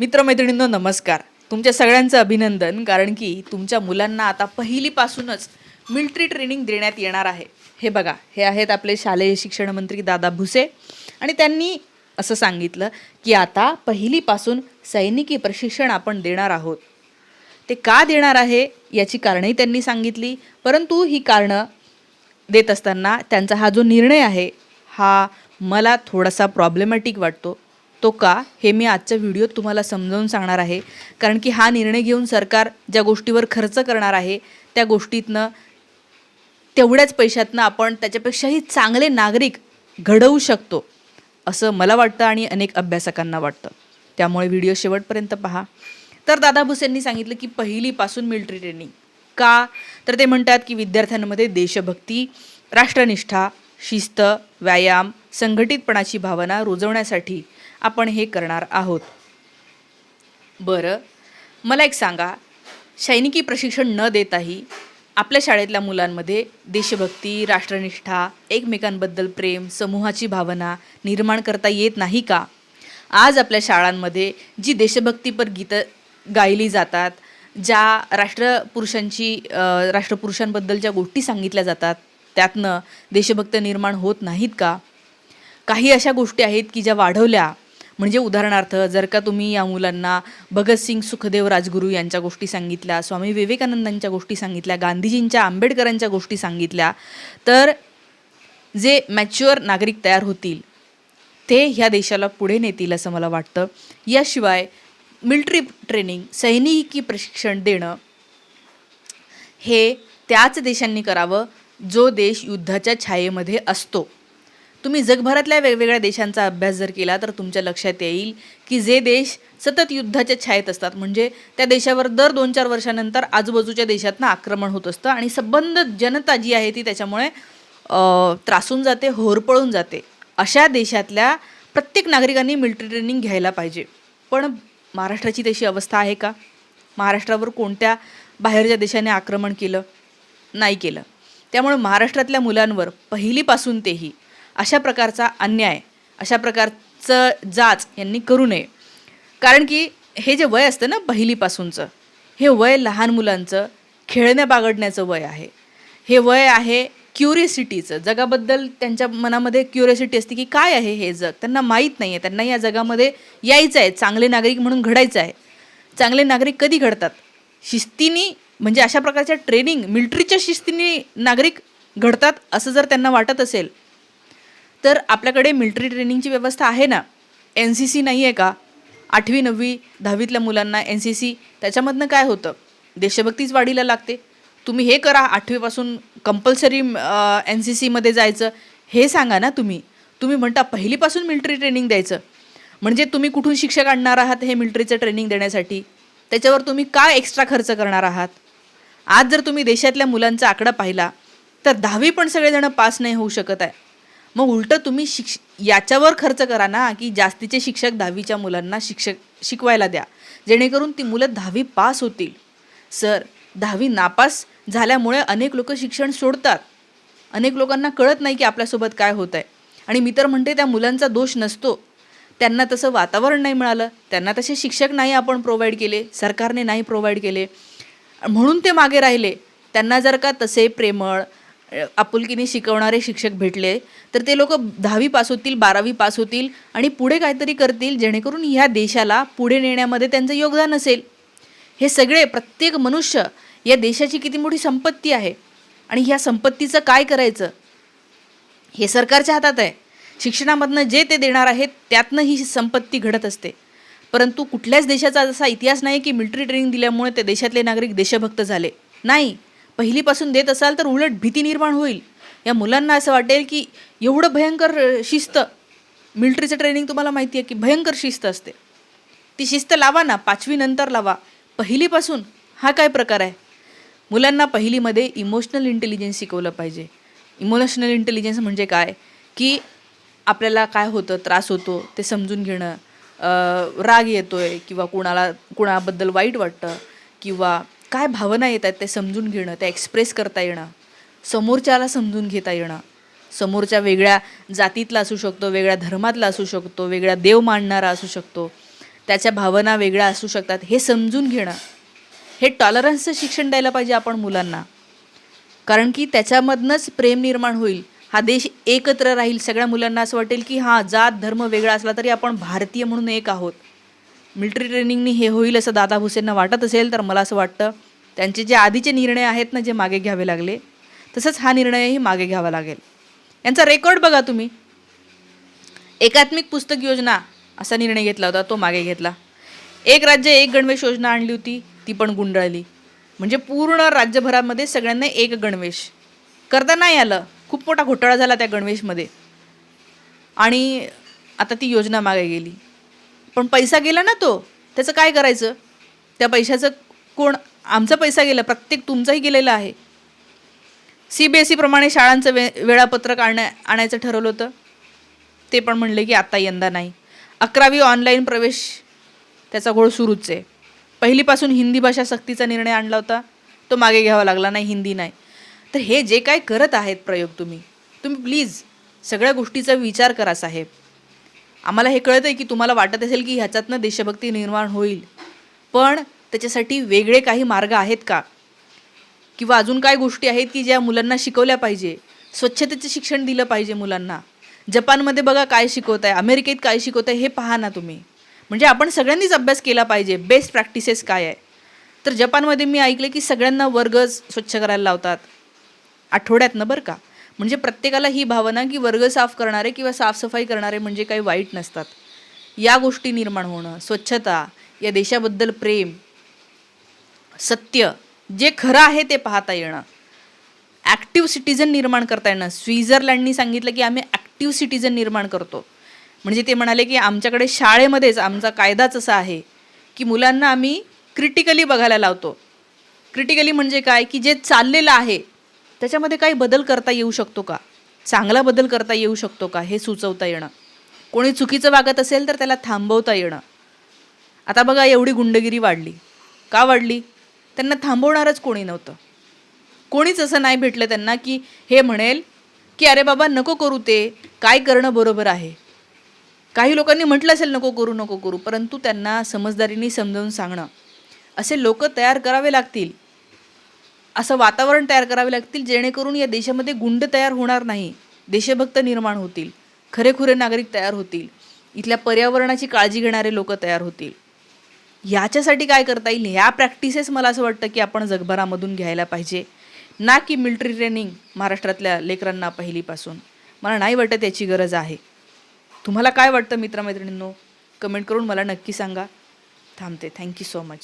मित्रमैत्रिणींनो नमस्कार. तुमच्या सगळ्यांचं अभिनंदन कारण की तुमच्या मुलांना आता पहिलीपासूनच मिल्ट्री ट्रेनिंग देण्यात येणार आहे. हे बघा हे आहेत आपले शालेय शिक्षण मंत्री दादा भुसे. आणि त्यांनी असं सांगितलं की आता पहिलीपासून सैनिकी प्रशिक्षण आपण देणार आहोत. ते का देणार आहे याची कारणंही त्यांनी सांगितली परंतु ही कारणं देत असताना त्यांचा हा जो निर्णय आहे हा मला थोडासा प्रॉब्लेमॅटिक वाटतो. तो का हे मी आजच्या व्हिडिओत तुम्हाला समजावून सांगणार आहे. कारण की हा निर्णय घेऊन सरकार ज्या गोष्टीवर खर्च करणार आहे त्या गोष्टीतनं तेवढ्याच पैशातनं आपण त्याच्यापेक्षाही चांगले नागरिक घडवू शकतो असं मला वाटतं आणि अनेक अभ्यासकांना वाटतं. त्यामुळे व्हिडिओ शेवटपर्यंत पहा. तर दादा भुसेंनी सांगितलं की पहिलीपासून मिलिटरी ट्रेनिंग का? तर ते म्हणतात की विद्यार्थ्यांमध्ये देशभक्ती राष्ट्रनिष्ठा शिस्त व्यायाम संघटितपणाची भावना रुजवण्यासाठी आपण हे करणार आहोत. बरं मला एक सांगा. सैनिकी प्रशिक्षण न देताही आपल्या शाळेतल्या मुलांमध्ये देशभक्ती राष्ट्रनिष्ठा एकमेकांबद्दल प्रेम समूहाची भावना निर्माण करता येत नाही का? आज आपल्या शाळांमध्ये जी देशभक्तीपर गीतं गायली जातात ज्या राष्ट्रपुरुषांची राष्ट्रपुरुषांबद्दल ज्या गोष्टी सांगितल्या जातात त्यातनं देशभक्त निर्माण होत नाहीत का? काही अशा गोष्टी आहेत की ज्या वाढवल्या म्हणजे उदाहरणार्थ जर का तुम्ही या मुलांना भगतसिंग सुखदेव राजगुरू यांच्या गोष्टी सांगितल्या स्वामी विवेकानंदांच्या गोष्टी सांगितल्या गांधीजींच्या आंबेडकरांच्या गोष्टी सांगितल्या तर जे मॅच्युअर नागरिक तयार होतील ते ह्या देशाला पुढे नेतील असं मला वाटतं. याशिवाय मिल्ट्री ट्रेनिंग सैनिकी प्रशिक्षण देणं हे त्याच देशांनी करावं जो देश युद्धाच्या छायेमध्ये असतो. तुम्ही जगभरातल्या वेगवेगळ्या देशांचा अभ्यास जर केला तर तुमच्या लक्षात येईल की जे देश सतत युद्धाच्या छायेत असतात. म्हणजे त्या देशावर दर दोन चार वर्षानंतर आजूबाजूच्या देशातनं आक्रमण होत असतं आणि संबंध जनता जी आहे ती त्याच्यामुळे त्रासून जाते होरपळून जाते. अशा देशातल्या प्रत्येक नागरिकांनी मिलिटरी ट्रेनिंग घ्यायला पाहिजे. पण महाराष्ट्राची तशी अवस्था आहे का? महाराष्ट्रावर कोणत्या बाहेरच्या देशाने आक्रमण केलं? नाही केलं. त्यामुळे महाराष्ट्रातल्या मुलांवर पहिलीपासून तेही अशा प्रकारचा अन्याय अशा प्रकारचं जाच यांनी करू नये. कारण की हे जे वय असतं ना पहिलीपासूनचं हे वय लहान मुलांचं खेळण्या बागडण्याचं वय आहे. हे वय आहे क्युरिसिटीचं. जगाबद्दल त्यांच्या मनामध्ये क्युरिसिटी असते की काय आहे हे जग? त्यांना माहीत नाही आहे त्यांना या जगामध्ये यायचं आहे. चांगले नागरिक म्हणून घडायचं आहे. चांगले नागरिक कधी घडतात? शिस्तीनी म्हणजे अशा प्रकारच्या ट्रेनिंग मिल्ट्रीच्या शिस्तीने नागरिक घडतात असं जर त्यांना वाटत असेल तर आपल्याकडे मिल्ट्री ट्रेनिंगची व्यवस्था आहे ना? एन सी सी नाही आहे का? आठवी नववी दहावीतल्या मुलांना एन सी सी त्याच्यामधनं काय होतं? देशभक्तीच वाढीला लागते. तुम्ही हे करा आठवीपासून कंपल्सरी एन सी सीमध्ये जायचं. हे सांगा ना तुम्ही. तुम्ही म्हणता पहिलीपासून मिल्ट्री ट्रेनिंग द्यायचं. म्हणजे तुम्ही कुठून शिक्षक आणणार आहात हे मिल्ट्रीचं ट्रेनिंग देण्यासाठी? त्याच्यावर तुम्ही काय एक्स्ट्रा खर्च करणार आहात? आज जर तुम्ही देशातल्या मुलांचा आकडा पाहिला तर दहावी पण सगळेजणं पास नाही होऊ शकत आहे. मग उलटं तुम्ही शिक्ष याच्यावर खर्च करा ना की जास्तीचे शिक्षक दहावीच्या मुलांना शिक्षक शिकवायला द्या. जेणेकरून ती मुलं दहावी पास होतील. सर दहावी नापास झाल्यामुळे अनेक लोक शिक्षण सोडतात. अनेक लोकांना कळत नाही की आपल्यासोबत काय होत आहे आणि मी तर म्हणते त्या मुलांचा दोष नसतो. त्यांना तसं वातावरण नाही मिळालं त्यांना तसे शिक्षक नाही आपण प्रोव्हाइड केले सरकारने नाही प्रोव्हाइड केले. म्हणून ते मागे राहिले. त्यांना जर का तसे प्रेमळ आपुलकीने शिकवणारे शिक्षक भेटले तर ते लोक दहावी पास होतील बारावी पास होतील आणि पुढे काहीतरी करतील जेणेकरून ह्या देशाला पुढे नेण्यामध्ये त्यांचं योगदान असेल. हे सगळे प्रत्येक मनुष्य या देशाची किती मोठी संपत्ती आहे आणि ह्या संपत्तीचं काय करायचं? हे सरकारच्या हातात आहे. शिक्षणामधनं जे ते देणार आहेत त्यातनं ही संपत्ती घडत असते. परंतु कुठल्याच देशाचा असा इतिहास नाही की मिलिटरी ट्रेनिंग दिल्यामुळे ते देशातले नागरिक देशभक्त झाले. नाही. पहिलीपासून देत असाल तर उलट भीती निर्माण होईल. या मुलांना असं वाटेल की एवढं भयंकर शिस्त मिलिटरीचं ट्रेनिंग तुम्हाला माहिती आहे की भयंकर शिस्त असते. ती शिस्त लावा ना पाचवी नंतर लावा. पहिलीपासून हा काय प्रकार आहे? मुलांना पहिलीमध्ये इमोशनल इंटेलिजन्स शिकवलं पाहिजे. इमोशनल इंटेलिजन्स म्हणजे काय? की आपल्याला काय होतं त्रास होतो ते समजून घेणं राग येतो आहे किंवा कुणाला कुणाबद्दल वाईट वाटतं किंवा काय भावना येत आहेत ते समजून घेणं ते एक्सप्रेस करता येणं समोरच्याला समजून घेता येणं. समोरच्या वेगळ्या जातीतला असू शकतो वेगळ्या धर्मातला असू शकतो वेगळा देव मानणारा असू शकतो. त्याच्या भावना वेगळ्या असू शकतात हे समजून घेणं. हे टॉलरन्सचं शिक्षण द्यायला पाहिजे आपण मुलांना. कारण की त्याच्यामधनंच प्रेम निर्माण होईल. हा देश एकत्र राहील. सगळ्या मुलांना असं वाटेल की हां जात धर्म वेगळा असला तरी आपण भारतीय म्हणून एक आहोत. मिलिटरी ट्रेनिंगनी हे होईल असं दादा भुसेंना वाटत असेल तर मला असं वाटतं त्यांचे जे आधीचे निर्णय आहेत ना जे मागे घ्यावे लागले तसंच हा निर्णयही मागे घ्यावा लागेल. यांचा रेकॉर्ड बघा तुम्ही. एकात्मिक पुस्तक योजना असा निर्णय घेतला होता तो मागे घेतला. एक राज्य एक गणवेश योजना आणली होती ती पण गुंडाळली. म्हणजे पूर्ण राज्यभरामध्ये सगळ्यांना एक गणवेश. करता नाही आलं खूप मोठा घोटाळा झाला त्या गणवेशमध्ये. आणि आता ती योजना मागे गेली. पण पैसा गेला ना तो त्याचं काय करायचं? त्या पैशाचं कोण आमचा पैसा गेला प्रत्येक तुमचाही गेलेला आहे. सी बी एस ईप्रमाणे शाळांचं वे वेळापत्रक आणण्या आणायचं ठरवलं होतं. ते पण म्हणले की आत्ता यंदा नाही. अकरावी ऑनलाईन प्रवेश त्याचा घोळ सुरूच आहे. पहिलीपासून हिंदी भाषा सक्तीचा निर्णय आणला होता. तो मागे घ्यावा लागला नाही हिंदी नाही. तर हे जे काय करत आहेत प्रयोग तुम्ही तुम्ही प्लीज सगळ्या गोष्टीचा विचार करा साहेब. आम्हाला हे कळतं आहे की तुम्हाला वाटत असेल की ह्याच्यातनं देशभक्ती निर्माण होईल. पण त्याच्यासाठी वेगळे काही मार्ग आहेत का? किंवा अजून काय गोष्टी आहेत की ज्या मुलांना शिकवल्या पाहिजे? स्वच्छतेचं शिक्षण दिलं पाहिजे मुलांना. जपानमध्ये बघा काय शिकवत आहे अमेरिकेत काय शिकवत आहे हे पहा ना तुम्ही. म्हणजे आपण सगळ्यांनीच अभ्यास केला पाहिजे बेस्ट प्रॅक्टिसेस काय आहे? तर जपानमध्ये मी ऐकले की सगळ्यांना वर्गच स्वच्छ करायला लावतात. आठवड्यातनं बरं का? म्हणजे प्रत्येकाला ही भावना की वर्ग साफ करणारे किंवा साफसफाई करणारे म्हणजे काही वाईट नसतात. या गोष्टी निर्माण होणं स्वच्छता या देशाबद्दल प्रेम सत्य जे खरं आहे ते पाहता येणं. ॲक्टिव्ह सिटिझन निर्माण करता येणं. स्वित्झर्लंडनी सांगितलं की आम्ही ॲक्टिव्ह सिटिझन निर्माण करतो. म्हणजे ते म्हणाले की आमच्याकडे शाळेमध्येच आमचा कायदाच असा आहे की मुलांना आम्ही क्रिटिकली बघायला लावतो. क्रिटिकली म्हणजे काय? की जे चाललेलं आहे त्याच्यामध्ये काही बदल करता येऊ शकतो का? चांगला बदल करता येऊ शकतो का? हे सुचवता येणं. कोणी चुकीचं वागत असेल तर त्याला थांबवता येणं. आता बघा एवढी गुंडगिरी वाढली. का वाढली? त्यांना थांबवणारच कोणी नव्हतं. कोणीच असं नाही भेटलं त्यांना की हे म्हणेल की अरे बाबा नको करू ते. काय करणं बरोबर आहे. काही लोकांनी म्हटलं असेल नको करू नको करू. परंतु त्यांना समजदारीने समजावून सांगणं. असे लोक तयार करावे लागतील. असं वातावरण तयार करावे लागतील जेणेकरून या देशामध्ये गुंड तयार होणार नाही देशभक्त निर्माण होतील खरेखुरे नागरिक तयार होतील इथल्या पर्यावरणाची काळजी घेणारे लोक तयार होतील. याच्यासाठी काय करता येईल? ह्या प्रॅक्टिसेस मला असं वाटतं की आपण जगभरामधून घ्यायला पाहिजे. ना की मिल्ट्री ट्रेनिंग महाराष्ट्रातल्या लेकरांना पहिलीपासून. मला नाही वाटत याची गरज आहे. तुम्हाला काय वाटतं मित्रमैत्रिणींनो? कमेंट करून मला नक्की सांगा. थांबते. Thank you so much